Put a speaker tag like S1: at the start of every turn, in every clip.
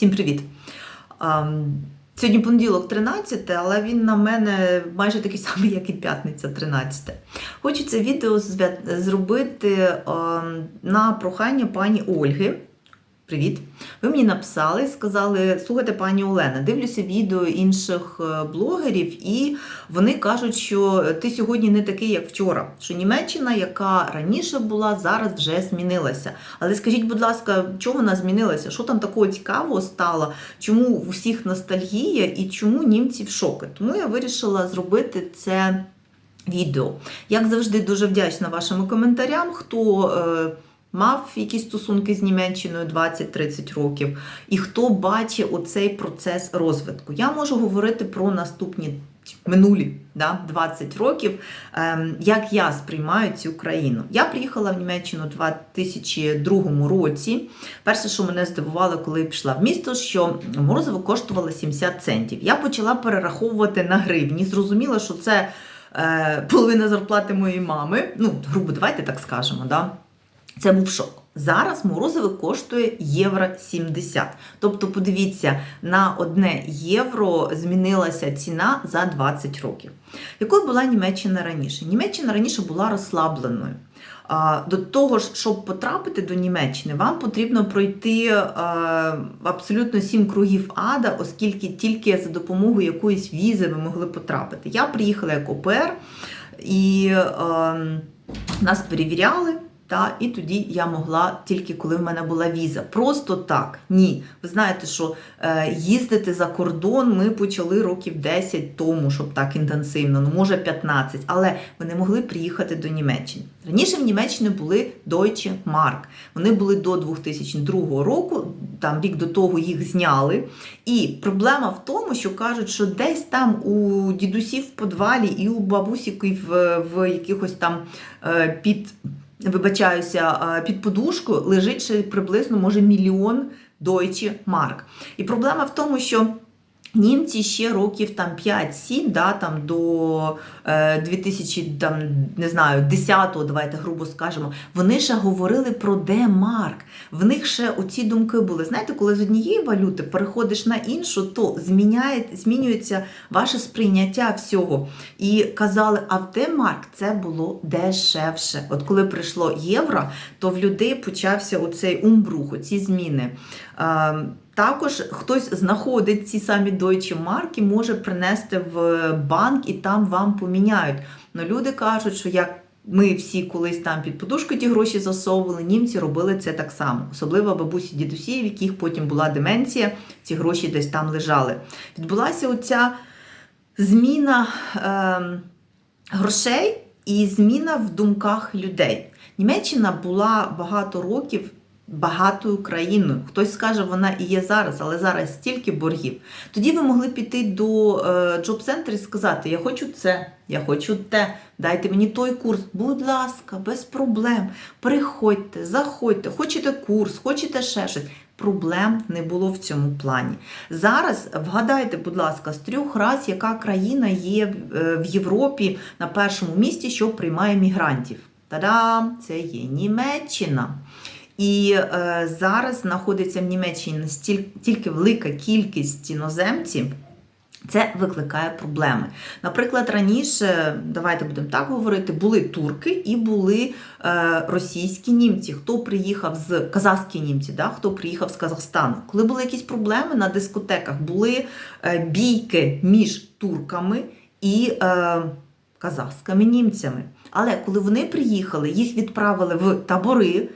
S1: Всім привіт! Сьогодні понеділок 13, але він на мене майже такий самий, як і п'ятниця 13. Хочу це відео зробити на прохання пані Ольги. Привіт! Ви мені написали, сказали, слухайте, пані Олена, дивлюся відео інших е, блогерів, і вони кажуть, що ти сьогодні не такий, як вчора. Що Німеччина, яка раніше була, зараз вже змінилася. Але скажіть, будь ласка, чого вона змінилася? Що там такого цікавого стало? Чому у всіх ностальгія і чому німці в шоки? Тому я вирішила зробити це відео. Як завжди, дуже вдячна вашим коментарям. Хто е, мав якісь стосунки з Німеччиною 20-30 років, і хто бачить оцей процес розвитку. Я можу говорити про наступні минулі да, 20 років, ем, як я сприймаю цю країну. Я приїхала в Німеччину у 2002 році. Перше, що мене здивувало, коли пішла в місто, що морозиво коштувало 70 центів. Я почала перераховувати на гривні, зрозуміла, що це е, половина зарплати моєї мами. Ну, грубо, давайте так скажемо. Да? Це був шок. Зараз морозиво коштує євро 70. Тобто, подивіться, на одне євро змінилася ціна за 20 років. Якою була Німеччина раніше? Німеччина раніше була розслабленою. До того ж, щоб потрапити до Німеччини, вам потрібно пройти е, абсолютно сім кругів ада, оскільки тільки за допомогою якоїсь візи ви могли потрапити. Я приїхала як ОПР, і е, нас перевіряли. Та, і тоді я могла тільки коли в мене була віза. Просто так. Ні. Ви знаєте, що е, їздити за кордон ми почали років 10 тому, щоб так інтенсивно, ну може 15, але ми не могли приїхати до Німеччини. Раніше в Німеччині були Deutsche Mark. Вони були до 2002 року, там рік до того їх зняли. І проблема в тому, що кажуть, що десь там у дідусів в подвалі і у бабусіків в, в якихось там е, під вибачаюся, під подушку лежить ще приблизно може мільйон дойчі марк. І проблема в тому, що Німці ще років там 5-7, да, там до е, 2000, там, не знаю, 10-го, давайте грубо скажемо, вони ще говорили про демарк. В них ще оці думки були. Знаєте, коли з однієї валюти переходиш на іншу, то зміняє, змінюється ваше сприйняття всього. І казали, а в демарк це було дешевше. От коли прийшло євро, то в людей почався оцей умбрух, оці зміни. Е, також хтось знаходить ці самі Deutsche марки, може принести в банк і там вам поміняють. Но люди кажуть, що як ми всі колись там під подушку ті гроші засовували, німці робили це так само. Особливо бабусі дідусі, в яких потім була деменція, ці гроші десь там лежали. Відбулася оця зміна е, грошей і зміна в думках людей. Німеччина була багато років багатою країною. Хтось скаже, вона і є зараз, але зараз стільки боргів. Тоді ви могли піти до е, джоб-центру і сказати: Я хочу це, я хочу те, дайте мені той курс. Будь ласка, без проблем. Приходьте, заходьте, хочете курс, хочете ще щось. Проблем не було в цьому плані. Зараз вгадайте, будь ласка, з трьох раз, яка країна є в Європі на першому місці, що приймає мігрантів. Та-дам! Це є Німеччина. І е, зараз знаходиться в Німеччині настільки велика кількість іноземців. Це викликає проблеми. Наприклад, раніше, давайте будемо так говорити, були турки і були е, російські німці. Хто приїхав з казахські німці, да? хто приїхав з Казахстану. Коли були якісь проблеми на дискотеках, були е, бійки між турками і е, казахськими німцями. Але коли вони приїхали, їх відправили в табори.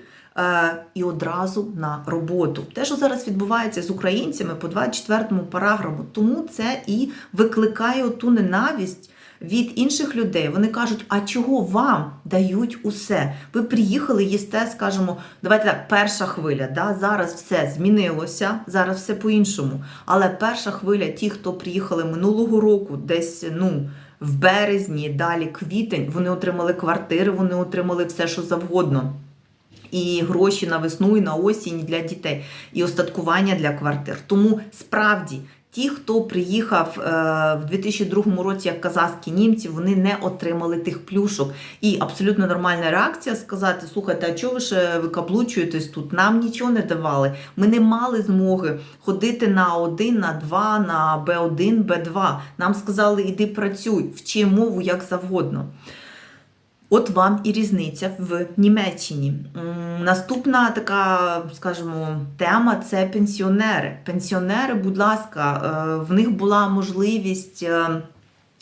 S1: І одразу на роботу. Те, що зараз відбувається з українцями по 24-му параграфу, тому це і викликає ту ненависть від інших людей. Вони кажуть, а чого вам дають усе? Ви приїхали, їсте, скажімо, давайте так, перша хвиля. да, Зараз все змінилося, зараз все по-іншому. Але перша хвиля, ті, хто приїхали минулого року, десь, ну. В березні, далі квітень, вони отримали квартири, вони отримали все, що завгодно і гроші на весну, і на осінь для дітей, і остаткування для квартир. Тому справді Ті, хто приїхав е, в 2002 році як казахські німці, вони не отримали тих плюшок. І абсолютно нормальна реакція сказати: слухайте, а чого ви ще викаблучуєтесь тут? Нам нічого не давали. Ми не мали змоги ходити на А1, на 2, на Б1, Б2. Нам сказали, іди працюй, вчи мову як завгодно. От вам і різниця в Німеччині. Наступна така, скажімо, тема це пенсіонери. Пенсіонери, будь ласка, е, в них була можливість. е,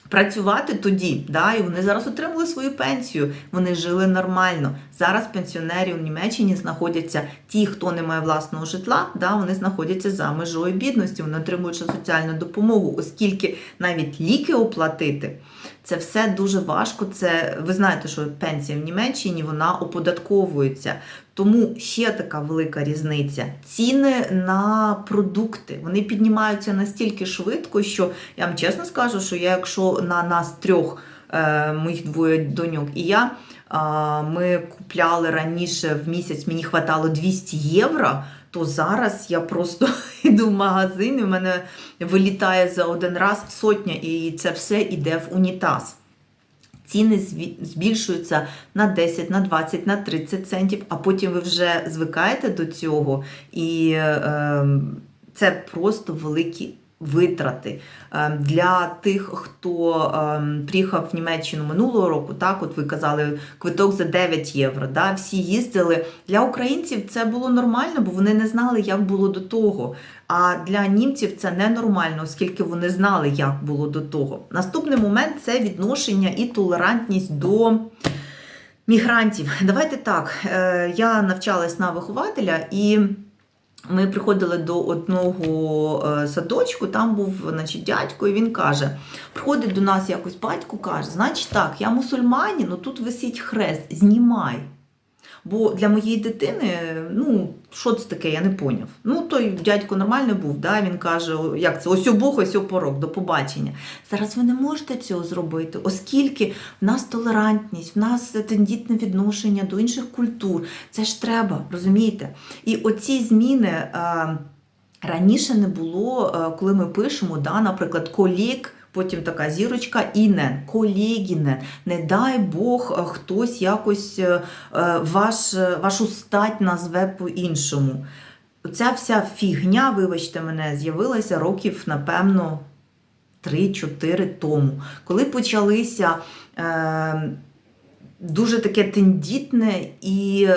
S1: Працювати тоді, да, і вони зараз отримали свою пенсію. Вони жили нормально. Зараз пенсіонерів в Німеччині знаходяться ті, хто не має власного житла, да, вони знаходяться за межою бідності, вони отримують соціальну допомогу, оскільки навіть ліки оплатити це все дуже важко. Це ви знаєте, що пенсія в Німеччині вона оподатковується. Тому ще така велика різниця. Ціни на продукти вони піднімаються настільки швидко, що я вам чесно скажу, що я, якщо на нас трьох, е, моїх двоє доньок і я, ми купляли раніше в місяць, мені хватало 200 євро. То зараз я просто йду в магазин, і в мене вилітає за один раз сотня, і це все йде в унітаз. Ціни збільшуються на 10, на 20, на 30 центів, а потім ви вже звикаєте до цього, і е, це просто великі витрати. Е, Для тих, хто е, приїхав в Німеччину минулого року, так, от ви казали, квиток за 9 євро. Да, всі їздили. Для українців це було нормально, бо вони не знали, як було до того. А для німців це ненормально, оскільки вони знали, як було до того. Наступний момент це відношення і толерантність до мігрантів. Давайте так. е, Я навчалась на вихователя і. Ми приходили до одного е, садочку, там був значить, дядько, і він каже: приходить до нас якось батько, каже: значить так, я мусульманин, ну тут висить хрест, знімай. Бо для моєї дитини, ну, що це таке, я не поняв. Ну, той дядько нормально був, да? він каже, як це, ось у Бог, ось у порок, до побачення. Зараз ви не можете цього зробити, оскільки в нас толерантність, в нас тендітне відношення до інших культур. Це ж треба, розумієте? І оці зміни. е, Раніше не було, е, коли ми пишемо, да, наприклад, колік, потім така зірочка інен, колегінен. Не дай Бог, е, хтось якось е, е, ваш, вашу стать назве по-іншому. Ця вся фігня, вибачте мене, з'явилася років, напевно, 3-4 тому, коли почалися е, дуже таке тендітне і,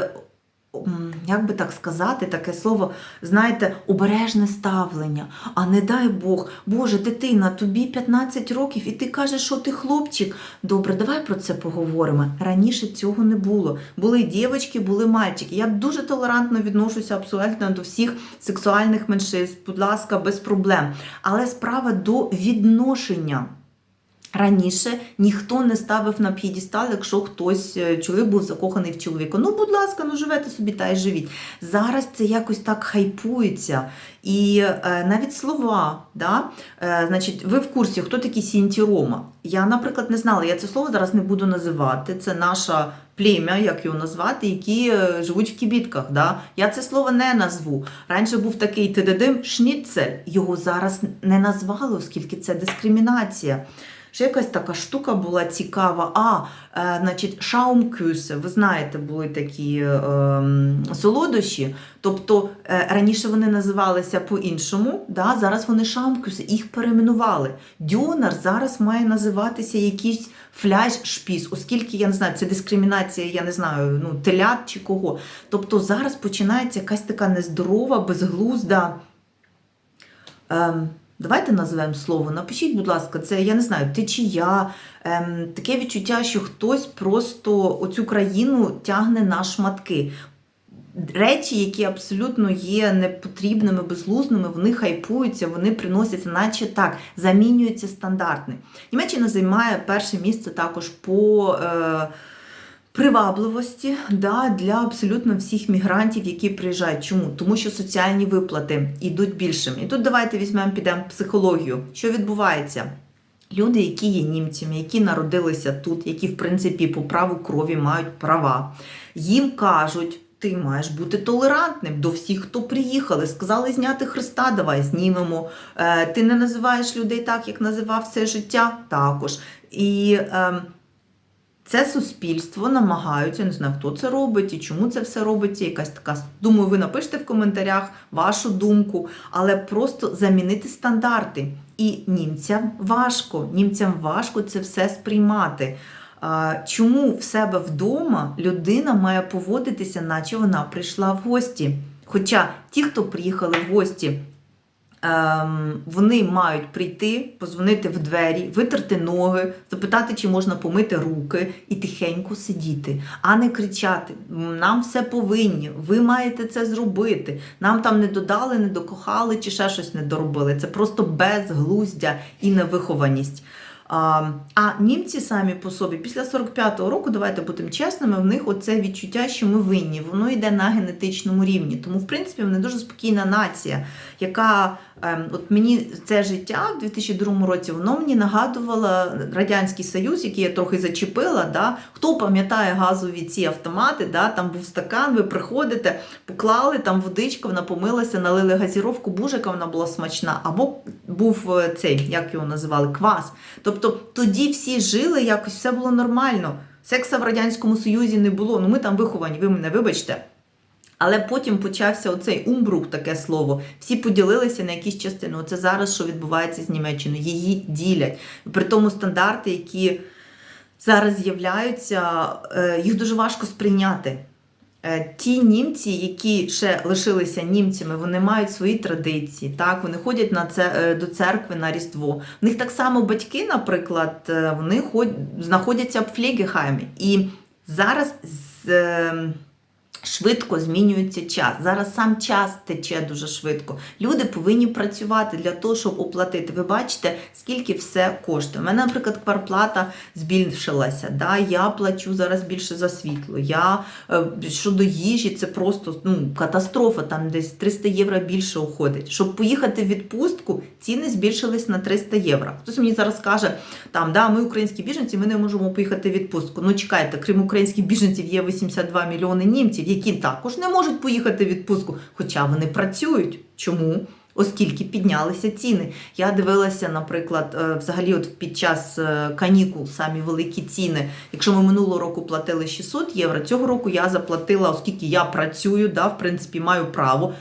S1: як би так сказати, таке слово, знаєте, обережне ставлення. А не дай Бог, Боже, дитина, тобі 15 років, і ти кажеш, що ти хлопчик. Добре, давай про це поговоримо. Раніше цього не було. Були дівчатки, були мальчики. Я дуже толерантно відношуся абсолютно до всіх сексуальних меншинств, будь ласка, без проблем. Але справа до відношення. Раніше ніхто не ставив на п'єдестал, якщо хтось е, чоловік був закоханий в чоловіка. Ну, будь ласка, ну живете собі та й живіть. Зараз це якось так хайпується. І е, навіть слова, да? е, значить, ви в курсі, хто такі Сінті Рома? Я, наприклад, не знала, я це слово зараз не буду називати. Це наша плем'я, як його назвати, які е, живуть в кібітках. Да? Я це слово не назву. Раніше був такий тедедим шніцель. Його зараз не назвали, оскільки це дискримінація. Ще якась така штука була цікава. А, е, значить, шаумкюсе, ви знаєте, були такі е, солодощі. Тобто е, раніше вони називалися по-іншому, да? зараз вони шаумкюсе, їх перейменували. Дюнер зараз має називатися якийсь фляж-шпіс, оскільки я не знаю, це дискримінація, я не знаю, ну, телят чи кого. Тобто зараз починається якась така нездорова, безглузда. Ем, Давайте назвемо слово. Напишіть, будь ласка, це я не знаю, течія. Ем, таке відчуття, що хтось просто оцю країну тягне на шматки. Речі, які абсолютно є непотрібними, безглузними, вони хайпуються, вони приносяться, наче так, замінюються стандартне. Німеччина займає перше місце також по. Е, Привабливості да, для абсолютно всіх мігрантів, які приїжджають. Чому? Тому що соціальні виплати йдуть більшими. І тут давайте візьмемо, підемо психологію. Що відбувається? Люди, які є німцями, які народилися тут, які, в принципі, по праву крові мають права, їм кажуть. ти маєш бути толерантним до всіх, хто приїхали. Сказали зняти Христа, давай знімемо. Е, ти не називаєш людей так, як називав все життя, також. І е, це суспільство намагаються, не знаю, хто це робить і чому це все робиться. Якась така думаю, ви напишете в коментарях вашу думку, але просто замінити стандарти. І німцям важко, німцям важко це все сприймати. Чому в себе вдома людина має поводитися, наче вона прийшла в гості? Хоча ті, хто приїхали в гості, вони мають прийти, позвонити в двері, витерти ноги, запитати, чи можна помити руки і тихенько сидіти, а не кричати: нам все повинні, ви маєте це зробити. Нам там не додали, не докохали чи ще щось не доробили. Це просто безглуздя і невихованість. А, а німці самі по собі після 45-го року, давайте будемо чесними, в них оце відчуття, що ми винні, воно йде на генетичному рівні. Тому, в принципі, вони дуже спокійна нація, яка ем, от мені це життя в 2002 році, воно мені нагадувало Радянський Союз, який я трохи зачепила. Да? Хто пам'ятає газові ці автомати, да? там був стакан, ви приходите, поклали там водичка, вона помилася, налили газіровку, боже, яка вона була смачна. Або був е, цей, як його називали, квас. Тобто тоді всі жили, якось все було нормально. Секса в Радянському Союзі не було. Ну ми там виховані, ви мене вибачте. Але потім почався оцей умбрук, таке слово. Всі поділилися на якісь частини. Оце зараз, що відбувається з Німеччиною. Її ділять. При тому стандарти, які зараз з'являються, е, їх дуже важко сприйняти. Е, Ті німці, які ще лишилися німцями, вони мають свої традиції. Так, вони ходять на це е, до церкви на Різдво. У них так само батьки, наприклад, вони ход... знаходяться в флігехаймі. І зараз з. Швидко змінюється час. Зараз сам час тече дуже швидко. Люди повинні працювати для того, щоб оплатити. Ви бачите, скільки все коштує. У мене, наприклад, кварплата збільшилася. Да? Я плачу зараз більше за світло. Я е, щодо їжі, це просто ну, катастрофа. Там десь 300 євро більше уходить. Щоб поїхати в відпустку, ціни збільшились на 300 євро. Хтось мені зараз каже, там да, ми українські біженці, ми не можемо поїхати в відпустку. Ну чекайте, крім українських біженців, є 82 мільйони німців, які також не можуть поїхати в відпустку, хоча вони працюють. Чому? Оскільки піднялися ціни. Я дивилася, наприклад, е, взагалі, от під час е, канікул самі великі ціни. Якщо ми минулого року платили 600 євро, цього року я заплатила, оскільки я працюю, да, в принципі, маю право.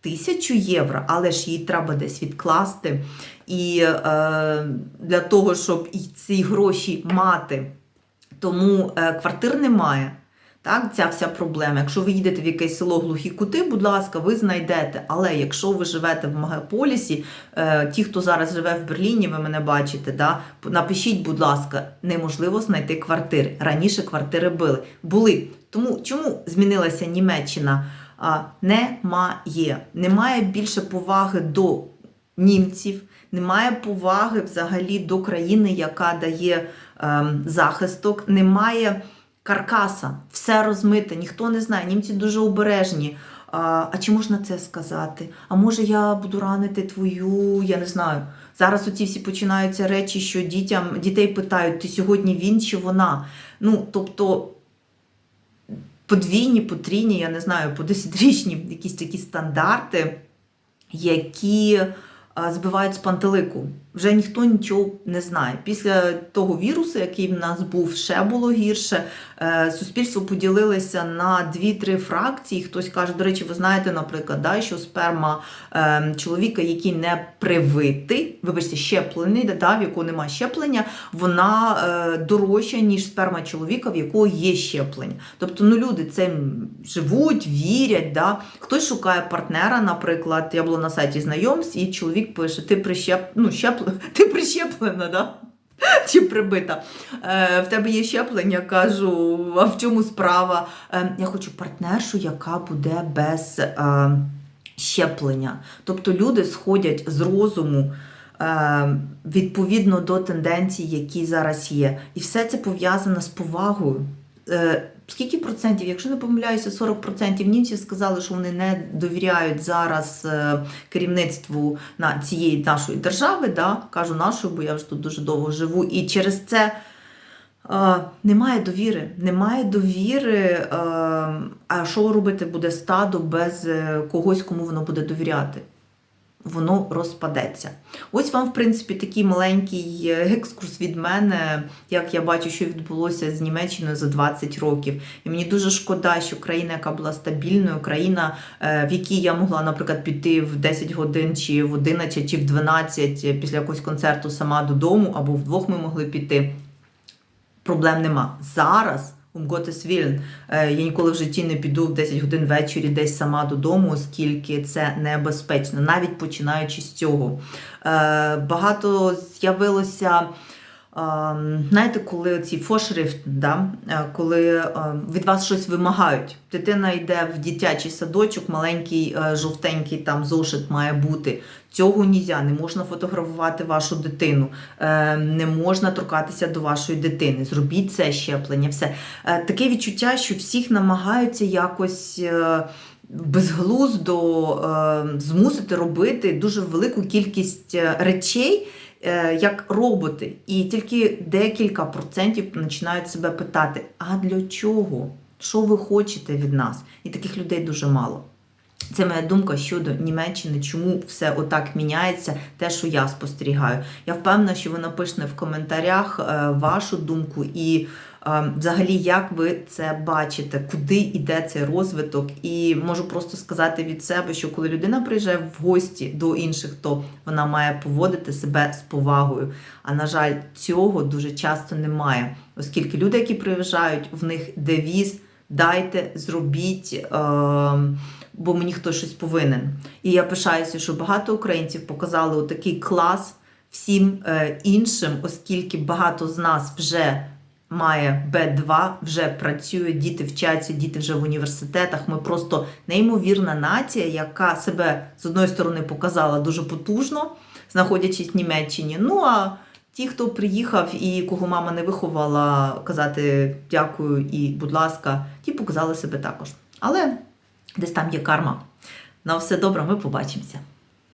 S1: Тисячу євро, але ж її треба десь відкласти. І е, для того, щоб і ці гроші мати, тому е, квартир немає. Так, ця вся проблема. Якщо ви їдете в якесь село глухі кути, будь ласка, ви знайдете. Але якщо ви живете в мегаполісі, е, ті, хто зараз живе в Берліні, ви мене бачите, да, напишіть, будь ласка, неможливо знайти квартири. Раніше квартири були. були. Тому чому змінилася Німеччина? А, немає. Немає більше поваги до німців, немає поваги взагалі до країни, яка дає ем, захисток, немає каркаса, все розмите, ніхто не знає. Німці дуже обережні. А, а чи можна це сказати? А може я буду ранити твою, я не знаю. Зараз оці всі починаються речі, що дітям дітей питають, ти сьогодні він чи вона. Ну, тобто подвійні, потрійні, я не знаю, по десятирічні якісь такі стандарти, які збивають з пантелику. Вже ніхто нічого не знає. Після того вірусу, який в нас був, ще було гірше. Е, Суспільство поділилося на дві-три фракції. Хтось каже, до речі, ви знаєте, наприклад, да, що сперма е, чоловіка, який не привитий, вибачте, щеплений, да, в якого немає щеплення, вона е, дорожча, ніж сперма чоловіка, в якого є щеплення. Тобто, ну люди цим живуть, вірять. Да. Хтось шукає партнера, наприклад, я була на сайті знайомств, і чоловік пише: ти прищеп... ну, ти прищеплена, да? Чи прибита. Е, в тебе є щеплення, кажу, а в чому справа? Е, я хочу партнершу, яка буде без е, щеплення. Тобто люди сходять з розуму відповідно до тенденцій, які зараз є. І все це пов'язано з повагою. Е, Скільки процентів, якщо не помиляюся, 40% німців сказали, що вони не довіряють зараз е, керівництву на цієї нашої держави. Да? Кажу нашої, бо я вже тут дуже довго живу. І через це Е, Немає довіри. Немає довіри. е, А що робити буде стадо без е, когось, кому воно буде довіряти? Воно розпадеться. Ось вам, в принципі, такий маленький е, екскурс від мене, як я бачу, що відбулося з Німеччиною за 20 років. І мені дуже шкода, що країна, яка була стабільною, країна, е, в якій я могла, наприклад, піти в 10 годин, чи в 11, чи в 12 після якогось концерту сама додому, або вдвох ми могли піти. Проблем нема. Зараз. Willen, е, я ніколи в житті не піду в 10 годин ввечері десь сама додому, оскільки це небезпечно, навіть починаючи з цього. Е, Багато з'явилося. Ем, Знаєте, коли ці фошрифт, да? е, коли ем, від вас щось вимагають. Дитина йде в дитячий садочок, маленький е, жовтенький там зошит має бути. Цього нельзя, не можна фотографувати вашу дитину, е, не можна торкатися до вашої дитини. Зробіть це щеплення. Все Е, таке відчуття, що всіх намагаються якось. е, Безглуздо е, змусити робити дуже велику кількість е, речей, е, як роботи, і тільки декілька процентів починають себе питати: а для чого? Що ви хочете від нас? І таких людей дуже мало. Це моя думка щодо Німеччини, чому все отак міняється, те, що я спостерігаю. Я впевнена, що ви напишете в коментарях е, вашу думку і е, взагалі, як ви це бачите, куди йде цей розвиток. І можу просто сказати від себе, що коли людина приїжджає в гості до інших, то вона має поводити себе з повагою. А на жаль, цього дуже часто немає, оскільки люди, які приїжджають, в них девіз дайте, зробіть. Бо мені хтось щось повинен. І я пишаюся, що багато українців показали отакий клас всім е, іншим, оскільки багато з нас вже має Б2, вже працює, діти вчаться, діти вже в університетах. Ми просто неймовірна нація, яка себе з одної сторони показала дуже потужно, знаходячись в Німеччині. Ну а ті, хто приїхав і кого мама не виховала, казати дякую і будь ласка, ті показали себе також. Але десь там є карма. На все добре, ми побачимося.